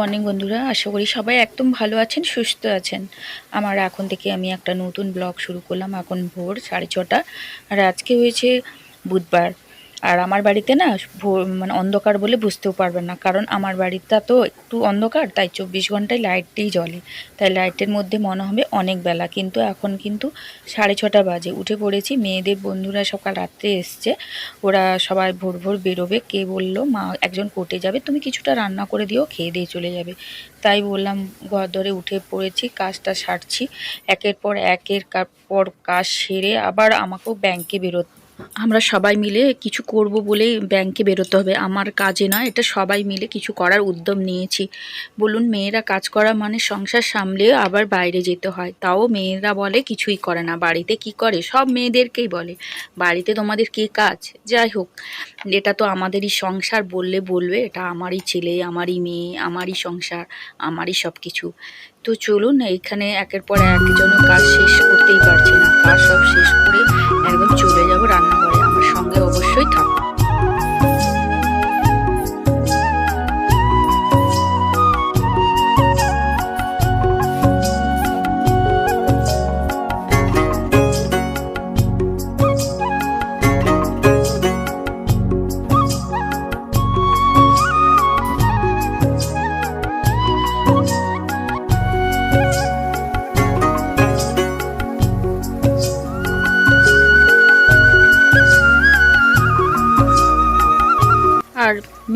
Morning বন্ধুরা, আশা করি সবাই একদম ভালো আছেন, সুস্থ আছেন। আমার এখন থেকে আমি একটা নতুন ব্লগ শুরু করলাম, এখন ভোর সাড়ে ছটা। আর আজকে হয়েছে বুধবার। আর আমার বাড়িতে না মানে অন্ধকার বলে বুঝতেও পারবেন না। কারণ আমার বাড়িটা তো একটু অন্ধকার, তাই চব্বিশ ঘন্টায় লাইটটাই জ্বলে। তাই লাইটের মধ্যে মনে হবে অনেক বেলা। কিন্তু এখন কিন্তু সাড়ে ছটা বাজে। উঠে পড়েছি, মেয়েদের বন্ধুরা সকাল রাত্রে এসছে। ওরা সবাই ভোর ভোর বেরোবে। কে বলল, মা, একজন কোর্টে যাবে। তুমি কিছুটা রান্না করে দিও, খেয়ে দিয়ে চলে যাবে। তাই বললাম ঘর ধরে উঠে পড়েছি, কাজটা সারছি। একের পর একের পর কাজ সেরে আবার আমাকেও ব্যাংকে বেরো আমরা সবাই মিলে কিছু করব বলে ব্যাংকে বেরোতে হবে। আমার কাজে না এটা সবাই মিলে কিছু করার উদ্যম নিয়েছি। বলুন, মেয়েরা কাজ করা মানে সংসার সামলে আবার বাইরে যেতে হয়। তাও মেয়েরা বলে, কিছুই করে না। বাড়িতে কি করে? সব মেয়েদেরকেই বলে। বাড়িতে তোমাদের কি কাজ? যাই হোক, এটা তো আমাদেরই সংসার বললে বলবে। এটা আমারই ছেলে, আমারই মেয়ে, আমারই সংসার, আমারই সব কিছু তো চলুন এখানে একের পর এক যেন কাজ শেষ করতেই পারছি।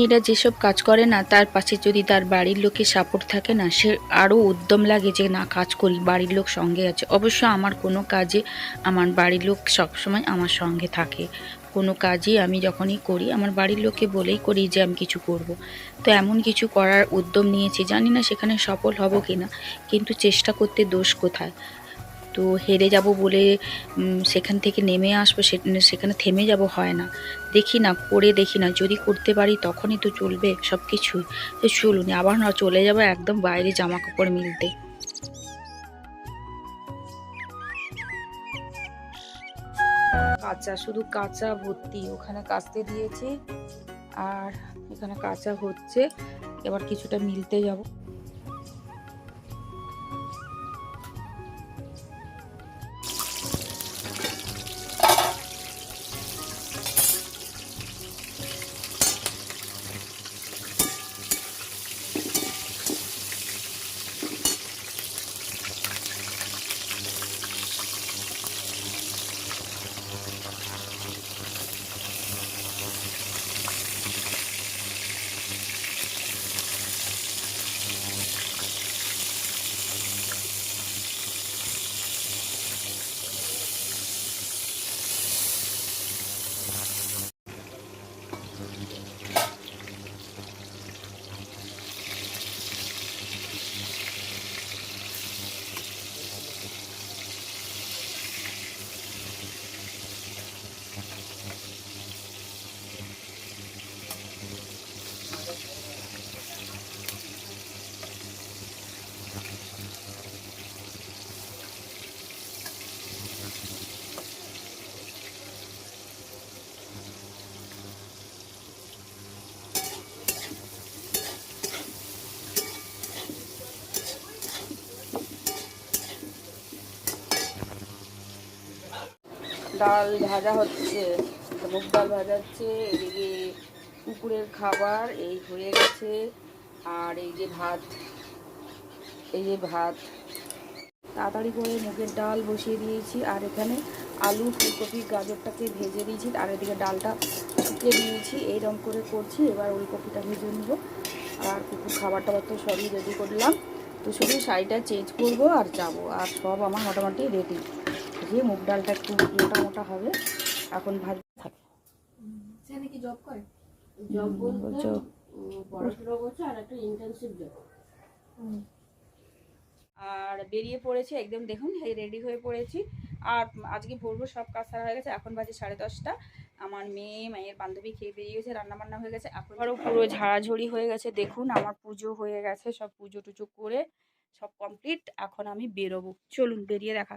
মেয়েরা যেসব কাজ করে না, তার পাশে যদি তার বাড়ির লোকের সাপোর্ট থাকে না, সে আরও উদ্যম লাগে যে, না, কাজ করি, বাড়ির লোক সঙ্গে আছে। অবশ্য আমার কোনো কাজে আমার বাড়ির লোক সবসময় আমার সঙ্গে থাকে। কোনো কাজই আমি যখনই করি, আমার বাড়ির লোককে বলেই করি যে, আমি কিছু করব। তো এমন কিছু করার উদ্যম নিয়েছি। জানি না সেখানে সফল হব কি না কিন্তু চেষ্টা করতে দোষ কোথায়? তো হেরে যাব বলে সেখান থেকে নেমে আসব সেখানে থেমে যাব হয় না। দেখি না, করে দেখি না, যদি করতে পারি তখনই তো চলবে সব কিছুই তো চলুন, আবার না চলে যাব একদম বাইরে জামা কাপড় মিলতে। কাঁচা, শুধু কাঁচা ভর্তি, ওখানে কাচতে দিয়েছি। আর এখানে কাঁচা হচ্ছে, এবার কিছুটা মিলতে যাব। ডাল ভাজা হচ্ছে, মুগ ডাল ভাজা হচ্ছে, এদিকে কুকুরের খাবার, এই হয়ে গেছে, আর এই যে ভাত, এই যে ভাত। তাড়াতাড়ি করে মুগের ডাল বসিয়ে দিয়েছি, আর এখানে আলু, ফুলকপি, গাজরটাকে ভেজে দিয়েছি, আর এদিকে ডালটা ফুটে দিয়েছি এইরকম করে করছি, এবার ওই কপিটা ভেজে নেব। আর কুকুর খাবার টাবার তো সবই রেডি করলাম। তো শুধু শাড়িটা চেঞ্জ করব আর যাব, আর সব আমার মোটামুটি রেডি যে মুগ ডালটা একটু মোটা মোটা হবে। এখন ভাজ থাকে। সে নাকি জব করে? জব বলতে পড়াশোনা করছে আর একটা ইন্টার্নশিপ জব আর বেরিয়ে পড়েছে একদম দেখুন এই রেডি হয়ে পড়েছি। আর আজকে ভোর ভোর সব কাজ সারা হয়ে গেছে। এখন বাজে সাড়ে দশটা। আমার মেয়ে মায়ের বান্ধবী খেয়ে বেরিয়ে গেছে রান্না বান্না হয়ে গেছে। এখন আরও পুরো ঝাড়াঝড়ি হয়ে গেছে। দেখুন আমার পুজো হয়ে গেছে সব পুজো টুজো করে সব কমপ্লিট এখন আমি বেরোবো। চলুন বেরিয়ে দেখা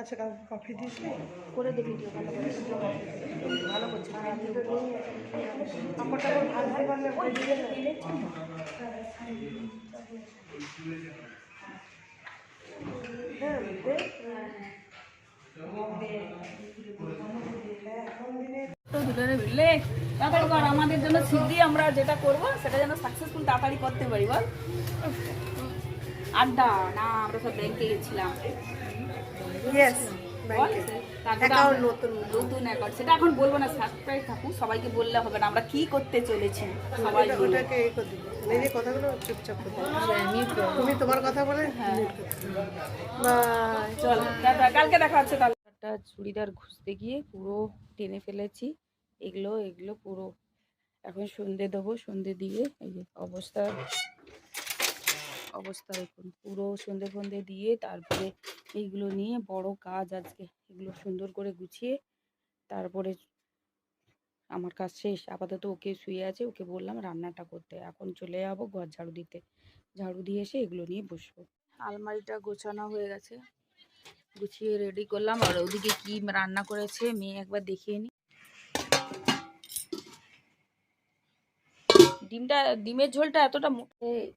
আচ্ছা কফি দিয়েছি করে দে ভিডিও ভালো করে। করছে। হ্যাঁ। হ্যাঁ, তাড়াতাড়ি কর আমাদের জন্য সিদ্ধি আমরা যেটা করব সেটা যেন সাকসেসফুল তাড়াতাড়ি করতে পারি বল। আড্ডা না আমরা সব ব্যাংকে গেছিলাম। ইয়েস অ্যাকাউন্ট নতুন। নতুন অ্যাকাউন্ট সেটা এখন বলব না সাবস্ক্রাইব থাকুক সবাইকে বললে হবে না। আমরা কি করতে চলেছি? সবাই ওটাকে এই করে নিজে কথাগুলো চুপচাপ তুমি তোমার কথা বলে বাই চল কালকে দেখা হচ্ছে তাহলে। একটা চুড়িদার ঘুষতে গিয়ে পুরো টেনে ফেলেছি। এগুলো এগুলো পুরো। এখন সন্ধে দেবো সন্ধে দিয়ে এই অবস্থা। অবস্থা দেখুন। পুরো সন্ধে ফন্ধে দিয়ে তারপরে এইগুলো নিয়ে বড় কাজ আজকে। এগুলো সুন্দর করে গুছিয়ে তারপরে আমার কাজ শেষ। আপাতত ওকে শুয়ে আছে। ওকে বললাম রান্নাটা করতে। এখন চলে যাব ঘর ঝাড়ু দিতে। ঝাড়ু দিয়ে এসে এগুলো নিয়ে বসবো। আলমারিটা গোছানো হয়ে গেছে। গুছিয়ে রেডি করলাম। আর ওদিকে কি রান্না করেছে মেয়ে একবার দেখিয়ে নি। ডিমটা ডিমের ঝোলটা এতটা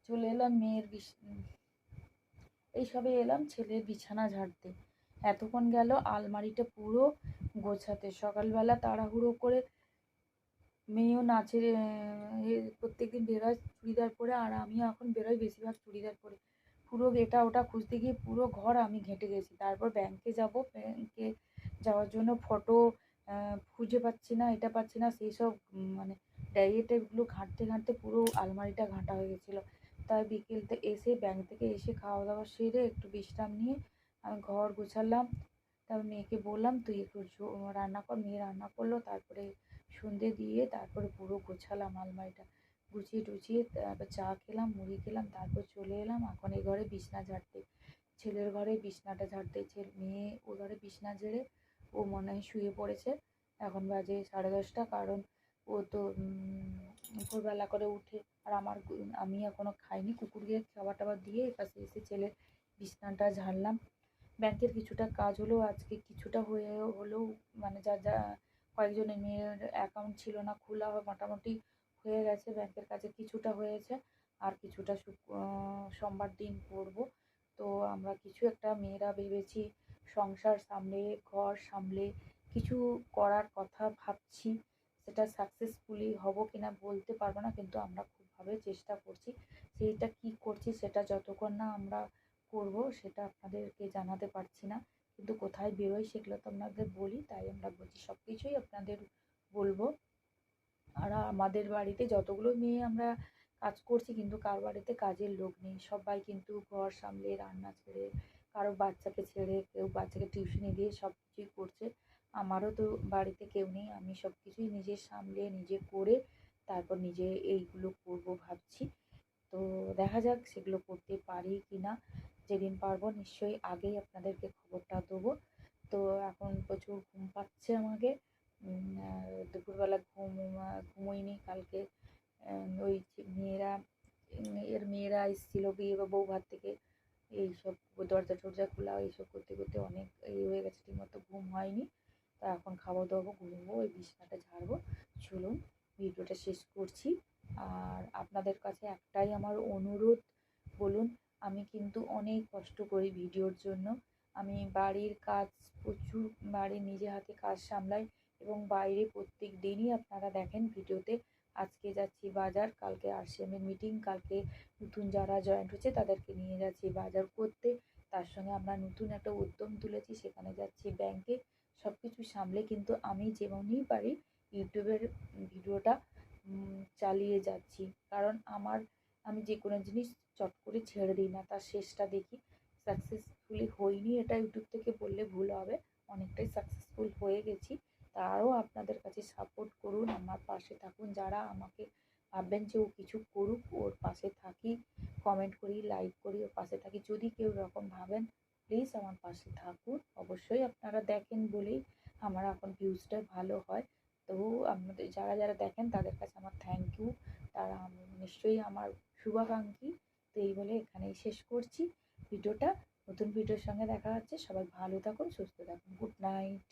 চলে এলাম মেয়ের বিছ এই সবে এলাম ছেলের বিছানা ঝাড়তে। এতক্ষণ গেল আলমারিটা পুরো গোছাতে। সকালবেলা তাড়াহুড়ো করে মেয়েও নাচের প্রত্যেকদিন বেরোয় চুড়িদার পরে আর আমিও এখন বেরোই বেশিরভাগ চুড়িদার পরে। পুরো এটা ওটা খুঁজতে গিয়ে পুরো ঘর আমি ঘেঁটে গেছি। তারপর ব্যাংকে যাব। ব্যাংকে যাওয়ার জন্য ফটো খুঁজে পাচ্ছি না এটা পাচ্ছি না সেই সব উম, মানে ডায়েটেগুলো ঘাঁটতে ঘাঁটতে পুরো আলমারিটা ঘাঁটা হয়ে গেছিল। তাই বিকেলতে এসে ব্যাংক থেকে এসে খাওয়া দাওয়া সেরে একটু বিশ্রাম নিয়ে আমি ঘর গোছালাম। তারপর মেয়েকে বললাম, তুই একটু রান্না কর। মেয়ে রান্না করল, তারপরে সন্ধে দিয়ে তারপরে পুরো গোছালাম আলমারিটা। গুছিয়ে টুছিয়ে তারপর চা খেলাম, মুড়ি খেলাম, তারপর চলে এলাম। এখন এই ঘরে বিছনা ঝাড়তে। ছেলের ঘরে বিছনাটা ঝাড়তে। ছেলে, মেয়ে ও ঘরে বিছনা ঝেড়ে ও মনে হয় শুয়ে পড়েছে। এখন বাজে সাড়ে দশটা। কারণ ও তো ভোরবেলা করে উঠে। আর আমার আমি এখনও খাইনি। কুকুরকে খাবার টাবার দিয়ে এপাশে এসে ছেলের বিছনাটা ঝাড়লাম। ব্যাংকের কিছুটা কাজ হলেও আজকে কিছুটা হয়ে, হলেও মানে যা যা কয়েকজনের মেয়ের অ্যাকাউন্ট ছিল না, খোলা মোটামুটি হয়ে গেছে। ব্যাংকের কাছে কিছুটা হয়েছে। আর কিছুটা সোমবার দিন করব। তো আমরা কিছু একটা মেয়েরা ভেবেছি সংসার সামলে, ঘর সামলে কিছু করার কথা ভাবছি। সেটা সাকসেসফুলি হব কিনা বলতে পারব না, কিন্তু আমরা খুবভাবে চেষ্টা করছি। সেইটা কি করছি সেটা যতক্ষণ না আমরা করব সেটা আপনাদেরকে জানাতে পারছি না। কিন্তু কোথায় বেরোয় সেগুলো তো আপনাদের বলি, তাই আমরা বলছি সব কিছুই আপনাদের বলব। আর আমাদের বাড়িতে যতগুলো মেয়ে আমরা কাজ করছি, কিন্তু কার বাড়িতে কাজের লোক নেই। সবাই কিন্তু ঘর সামলে রান্না ছেড়ে, কারও বাচ্চাকে ছেড়ে, কেউ বাচ্চাকে টিউশনি দিয়ে সব কিছুই করছে। আমারও তো বাড়িতে কেউ নেই। আমি সব কিছুই নিজে সামলে, নিজে করে তারপর নিজে এইগুলো করব ভাবছি। তো দেখা যাক সেগুলো করতে পারি কি না যেদিন পারব নিশ্চয়ই আগেই আপনাদেরকে খবরটা দেবো। তো এখন প্রচুর ঘুম পাচ্ছে আমাকে। দুপুরবেলা ঘুম, ঘুমোইনি কালকে। ওই মেয়েরা এর মেয়েরা এসেছিল বিয়ে বা বউ ভাত থেকে। এইসব দরজা টরজা খোলা, এইসব করতে করতে অনেক এই হয়ে গেছে। ঠিকমতো ঘুম হয়নি। তো এখন খাওয়া দাওয়া ঘুমবো ওই বিছনাটা ঝাড়বো। চলুন, ভিডিওটা শেষ করছি। আর আপনাদের কাছে একটাই আমার অনুরোধ, বলুন, আমি কিন্তু অনেক কষ্ট করি ভিডিওর জন্য। আমি বাড়ির কাজ প্রচুর, বাড়ির নিজে হাতে কাজ সামলাই এবং বাইরে প্রত্যেক দিনই আপনারা দেখেন ভিডিওতে, আজকে যাচ্ছি বাজার, কালকে আরসিএমের মিটিং, কালকে নতুন যারা জয়েন্ট হচ্ছে তাদেরকে নিয়ে যাচ্ছি বাজার করতে। তার সঙ্গে আমরা নতুন একটা উদ্যম তুলেছি, সেখানে যাচ্ছি ব্যাংকে। সব কিছু সামলে কিন্তু আমি যেমনই পারি ইউটিউবের ভিডিওটা চালিয়ে যাচ্ছি। কারণ আমার, আমি যে কোনো জিনিস চট করে ছেড়ে দিই না, তার শেষটা দেখি সাকসেসফুলি হইনি এটা ইউটিউব থেকে বললে ভুল হবে, অনেকটাই সাকসেসফুল হয়ে গেছি। তারও আপনাদের কাছে সাপোর্ট করুন, আমার পাশে থাকুন। যারা আমাকে ভাববেন যে ও কিছু করুক, ওর পাশে থাকি কমেন্ট করি লাইক করি, ওর পাশে থাকি। যদি কেউ এরকম ভাবেন প্লিজ আমার পাশে থাকুন। অবশ্যই আপনারা দেখেন বলেই আমার এখন ভিউজটা ভালো হয়। তো আপনাদের যারা যারা দেখেন তাদের কাছে আমার থ্যাংক ইউ তারা নিশ্চয়ই আমার শুভাকাঙ্ক্ষী। তো এই বলে এখানেই শেষ করছি। ভিডিওটা নতুন ভিডিওর সঙ্গে দেখা হচ্ছে। সবাই ভালো থাকুন, সুস্থ থাকুন। Good night